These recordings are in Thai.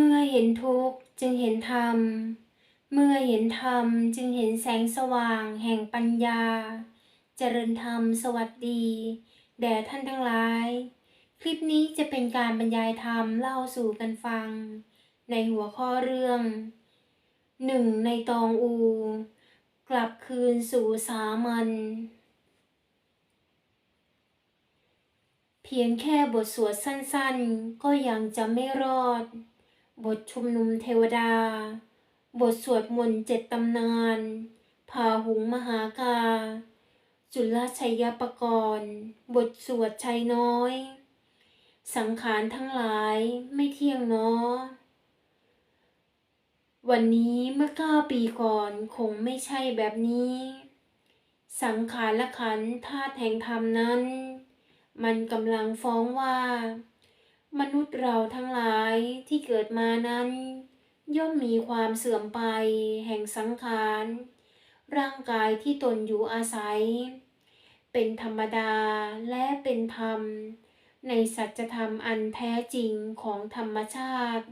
มื่อเห็นทุกข์จึงเห็นธรรม เมื่อเห็นธรรมจึงเห็นแสงสว่างแห่งปัญญา เจริญธรรมสวัสดี แด่ท่านทั้งหลาย คลิปนี้จะเป็นการบรรยายธรรมเล่าสู่กันฟัง ในหัวข้อเรื่องหนึ่งในตองอู กลับคืนสู่สามัญเพียงแค่บทสวดสั้นๆ ก็ยังจะไม่รอด บทชุมนุมเทวดา บทสวดมนต์เจ็ดตำนาน พาหุงมหากา จุลชัยปกรณ์บทสวดชัยน้อย สังขารทั้งหลายไม่เที่ยงเนาะวันนี้เมื่อเก้าปีก่อนคงไม่ใช่แบบนี้ สังขารละขันธ์ธาตุแห่งธรรมนั้น มันกำลังฟ้องว่า มนุษย์เราทั้งหลายที่เกิดมานั้น ย่อมมีความเสื่อมไปแห่งสังขาร ร่างกายที่ตนอยู่อาศัย เป็นธรรมดาและเป็นธรรม ในสัจธรรมอันแท้จริงของธรรมชาติ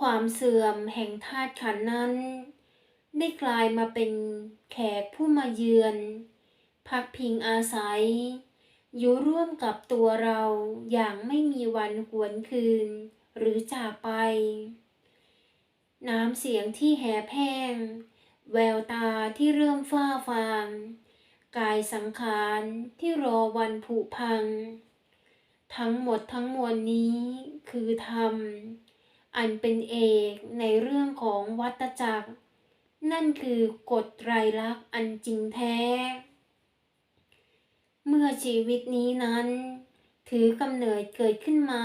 ความเสื่อมแห่งธาตุขันธ์นั้น ได้กลายมาเป็นแขกผู้มาเยือน พักพิงอาศัย อยู่ร่วมกับตัวเราอย่างไม่มีวันหวนคืน หรือจากไป น้ำเสียงที่แหบแห้ง แววตาที่เริ่มฝ้าฟาง กายสังขารที่รอวันผุพัง ทั้งหมดทั้งมวลนี้คือธรรม อันเป็นเอกในเรื่องของวัตจักร นั่นคือกฎไตรลักษณ์อันจริงแท้ เมื่อชีวิตนี้นั้น ถือกำเนิดเกิดขึ้นมา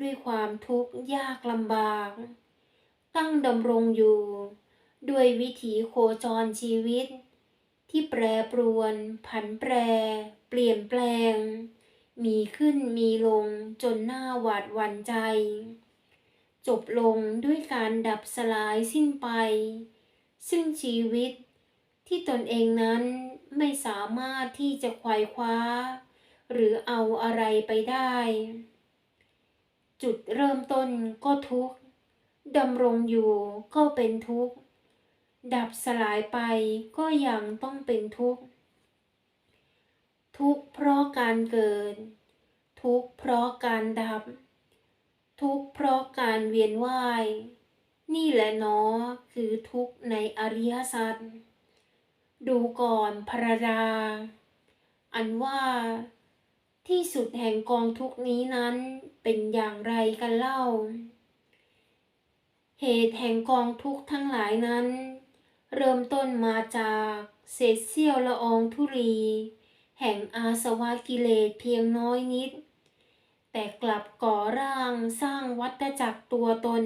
ด้วยความทุกข์ยากลำบาก ตั้งดำรงอยู่ ด้วยวิถีโคจรชีวิต ที่แปรปรวน ผันแปร เปลี่ยนแปลง มีขึ้นมีลงจนหน้าหวาดหวั่นใจ จบลงด้วยการดับสลายสิ้นไป ซึ่งชีวิต ที่ตนเองนั้นไม่สามารถที่จะควายคว้า หรือเอาอะไรไปได้ จุดเริ่มต้นก็ทุกข์ดำรงอยู่ก็เป็นทุกข์ ดับสลายไปก็ยังต้องเป็นทุกข์ ทุกข์เพราะการเกิด ทุกข์เพราะการดับ ทุกข์เพราะการเวียนว่าย นี่แหละเนาะคือทุกข์ในอริยสัจ ดูก่อนพระดา อันว่า ที่สุดแห่งกองทุกนี้นั้นเป็นอย่างไรกันเล่า เหตุแห่งกองทุกทั้งหลายนั้น เริ่มต้นมาจากเศษเสี้ยวละอองธุรี แห่งอาสวะกิเลสเพียงน้อยนิด แต่กลับก่อร่างสร้างวัฏจักรตัวตน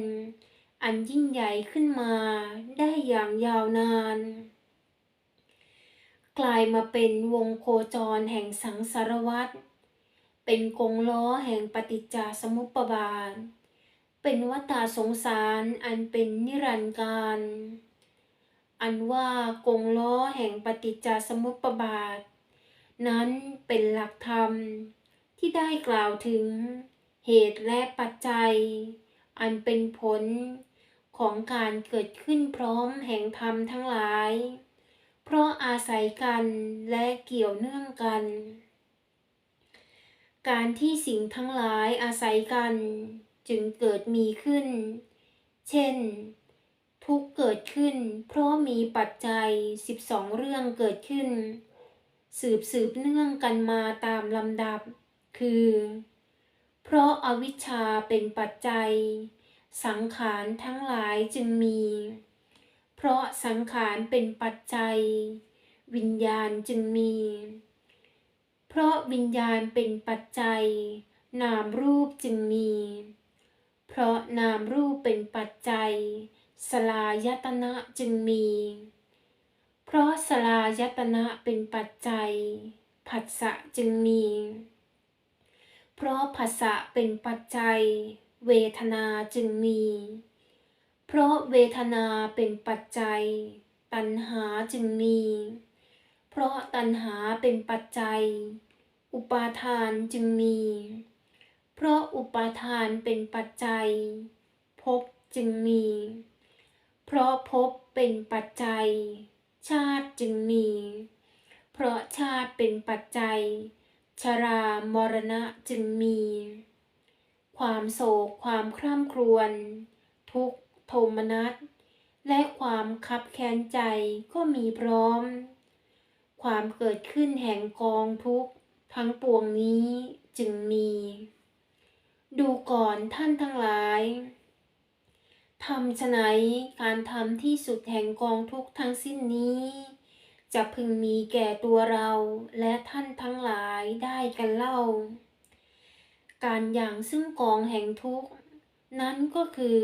อันยิ่งใหญ่ขึ้นมาได้อย่างยาวนาน กลายมาเป็นวงโคจรแห่งสังสารวัฏเป็นกงล้อแห่งปฏิจจสมุปบาท เป็นวัฏสงสารอันเป็นนิรันดร์การ อันว่ากงล้อแห่งปฏิจจสมุปบาท นั้นเป็นหลักธรรมที่ได้กล่าวถึงเหตุและปัจจัย อันเป็นผลของการเกิดขึ้นพร้อมแห่งธรรมทั้งหลาย เพราะอาศัยกันและเกี่ยวเนื่องกัน การที่สิ่งทั้งหลายอาศัยกันจึงเกิดมีขึ้น เช่น ทุกเกิดขึ้น เพราะมีปัจจัย 12 เรื่องเกิดขึ้น สืบสืบเนื่องกันมาตามลำดับ คือ เพราะอาวิชชาเป็นปัจจัย สังขารทั้งหลายจึงมี เพราะสังขารเป็นปัจจัย วิญญาณจึงมี เพราะวิญญาณเป็นปัจจัย นามรูปจึงมี เพราะนามรูปเป็นปัจจัย สลายตนะจึงมี เพราะสลายตนะเป็นปัจจัย ผัสสะจึงมี เพราะผัสสะเป็นปัจจัย เวทนาจึงมี เพราะเวทนาเป็นปัจจัย ตัณหาจึงมี เพราะตัณหาเป็นปัจจัย อุปาทานจึงมี เพราะอุปาทานเป็นปัจจัยภพจึงมี เพราะภพเป็นปัจจัย ชาติจึงมี เพราะชาติเป็นปัจจัย ชรามรณะจึงมี ความโศกความคร่ำครวญทุกข โทมนัส และความคับแค้นใจก็มีพร้อม ความเกิดขึ้นแห่งกองทุกข์ทั้งปวงนี้จึงมี ดูก่อนท่านทั้งหลายทำฉไหนการทำที่สุดแห่งกองทุกข์ทั้งสิ้นนี้ จะพึงมีแก่ตัวเราและท่านทั้งหลายได้กันเล่า การอย่างซึ่งกองแห่งทุกข์นั้นก็คือ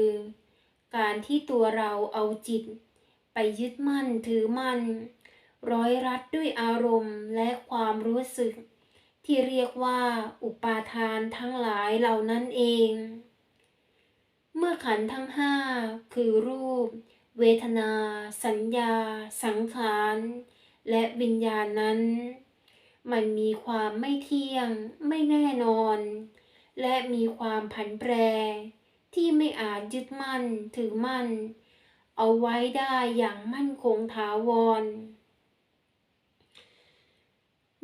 การที่ตัวเราเอาจิต ไปยึดมั่นถือมั่น ร้อยรัดด้วยอารมณ์และความรู้สึก ที่เรียกว่าอุปาทานทั้งหลายเหล่านั้นเอง เมื่อขันทั้งห้าคือรูป เวทนา สัญญา สังขาร และวิญญาณนั้น มันมีความไม่เที่ยง ไม่แน่นอน และมีความผันแปร ที่ไม่อาจยึดมั่นถือมั่น เอาไว้ได้อย่างมั่นคงถาวร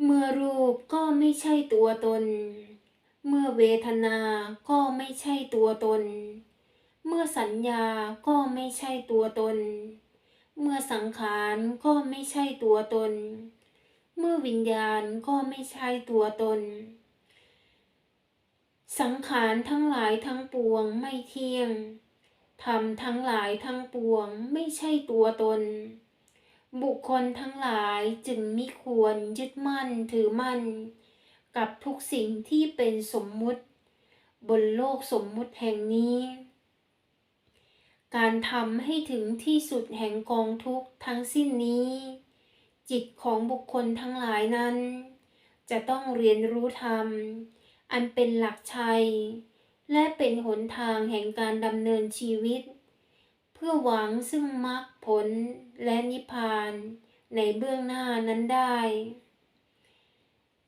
เมื่อรูปก็ไม่ใช่ตัวตน เมื่อเวทนาก็ไม่ใช่ตัวตน เมื่อสัญญาก็ไม่ใช่ตัวตน เมื่อสังขารก็ไม่ใช่ตัวตน เมื่อวิญญาณก็ไม่ใช่ตัวตน สังขารทั้งหลายทั้งปวงไม่เที่ยง ธรรมทั้งหลายทั้งปวงไม่ใช่ตัวตน บุคคลทั้งหลายจึงมิควรยึดมั่นถือมั่น กับทุกสิ่งที่เป็นสมมุติ บนโลกสมมุติแห่งนี้ การทำให้ถึงที่สุดแห่งกองทุกข์ทั้งสิ้นนี้ จิตของบุคคลทั้งหลายนั้น จะต้องเรียนรู้ธรรม อันเป็นหลักชัย และเป็นหนทางแห่งการดำเนินชีวิต เพื่อหวังซึ่งมรรคผลและนิพพานในเบื้องหน้านั้นได้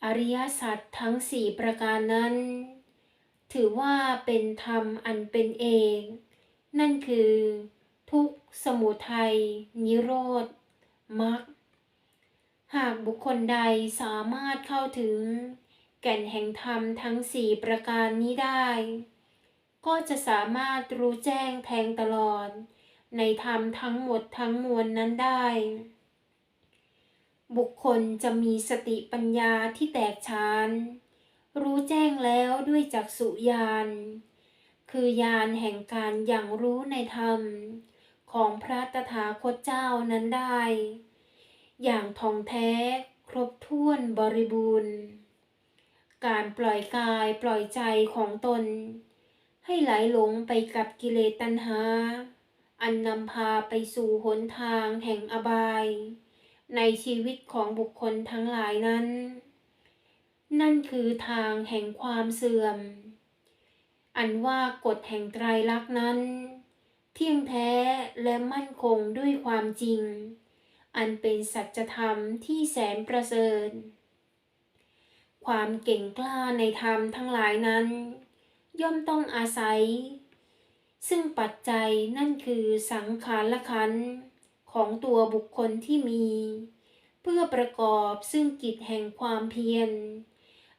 อริยสัจทั้งสี่ประการนั้น ถือว่าเป็นธรรมอันเป็นเองนั่นคือ ทุกสมุทัย นิโรธมรรคหากบุคคลใดสามารถเข้าถึง แก่นแห่งธรรมทั้งสี่ประการนี้ได้ ก็จะสามารถรู้แจ้งแทงตลอด ในธรรมทั้งหมดทั้งมวลนั้นได้ บุคคลจะมีสติปัญญาที่แตกฉาน รู้แจ้งแล้วด้วยจักษุญาณ คือญาณแห่งการอย่างรู้ในธรรม ของพระตถาคตเจ้านั้นได้ อย่างทองแท้ครบถ้วนบริบูรณ์ การปล่อยกายปล่อยใจของตน ให้ไหลหลงไปกับกิเลสตัณหา อันนำพาไปสู่หนทางแห่งอบาย ในชีวิตของบุคคลทั้งหลายนั้น นั่นคือทางแห่งความเสื่อม อันว่ากฎแห่งไตรลักษณ์นั้น เที่ยงแท้และมั่นคงด้วยความจริง อันเป็นสัจธรรมที่แสนประเสริฐ ความเก่งกล้าในธรรมทั้งหลายนั้น ย่อมต้องอาศัย ซึ่งปัจจัยนั่นคือสังขารละขันของตัวบุคคลที่มี เพื่อประกอบซึ่งกิจแห่งความเพียร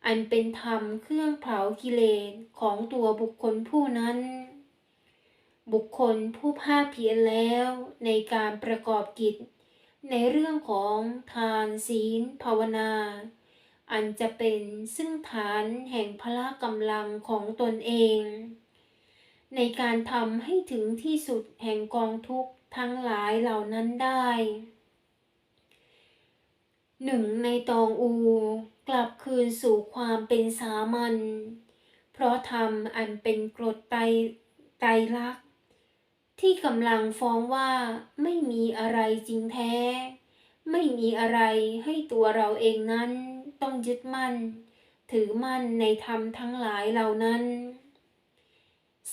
อันเป็นธรรมเครื่องเผากิเลสของตัวบุคคลผู้นั้น บุคคลผู้ภาคเพียรแล้วในการประกอบกิจ ในเรื่องของทานศีลภาวนา อันจะเป็นซึ่งฐานแห่งพละกำลังของตนเอง ในการทำให้ถึงที่สุดแห่งกองทุกข์ทั้งหลายเหล่านั้นได้หนึ่งในตองอูกลับคืนสู่ความเป็นสามัญเพราะธรรมอันเป็นกรดไตรไตรลักษ์ที่กำลังฟ้องว่าไม่มีอะไรจริงแท้ ไม่มีอะไรให้ตัวเราเองนั้น ต้องยึดมั่น ถือมั่นในธรรมทั้งหลายเหล่านั้น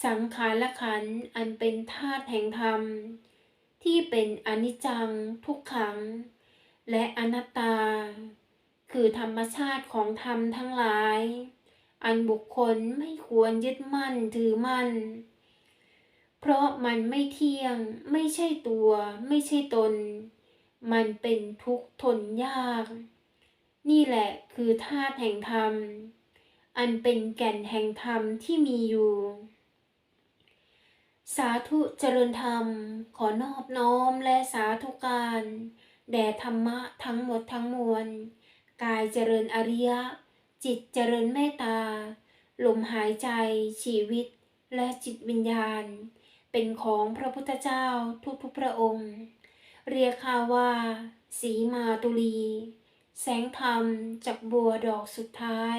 สังขารละขันอันเป็นธาตุแห่งธรรม ที่เป็นอนิจจังทุกขัง และอนัตตา คือธรรมชาติของธรรมทั้งหลาย อันบุคคลไม่ควรยึดมั่นถือมั่น เพราะมันไม่เที่ยงไม่ใช่ตัว ไม่ใช่ตน มันเป็นทุกข์ทนยาก นี่แหละคือธาตุแห่งธรรม อันเป็นแก่นแห่งธรรมที่มีอยู่ สาธุเจริญธรรม ขอนอบน้อมและสาธุการแด่ธรรมะทั้งหมดทั้งมวล กายเจริญอริยะ จิตเจริญเมตตา ลมหายใจ ชีวิต และจิตวิญญาณ เป็นของพระพุทธเจ้าทุกๆพระองค์ เรียกข้าว่า สีมาตุลี แสงธรรมจากบัวดอกสุดท้าย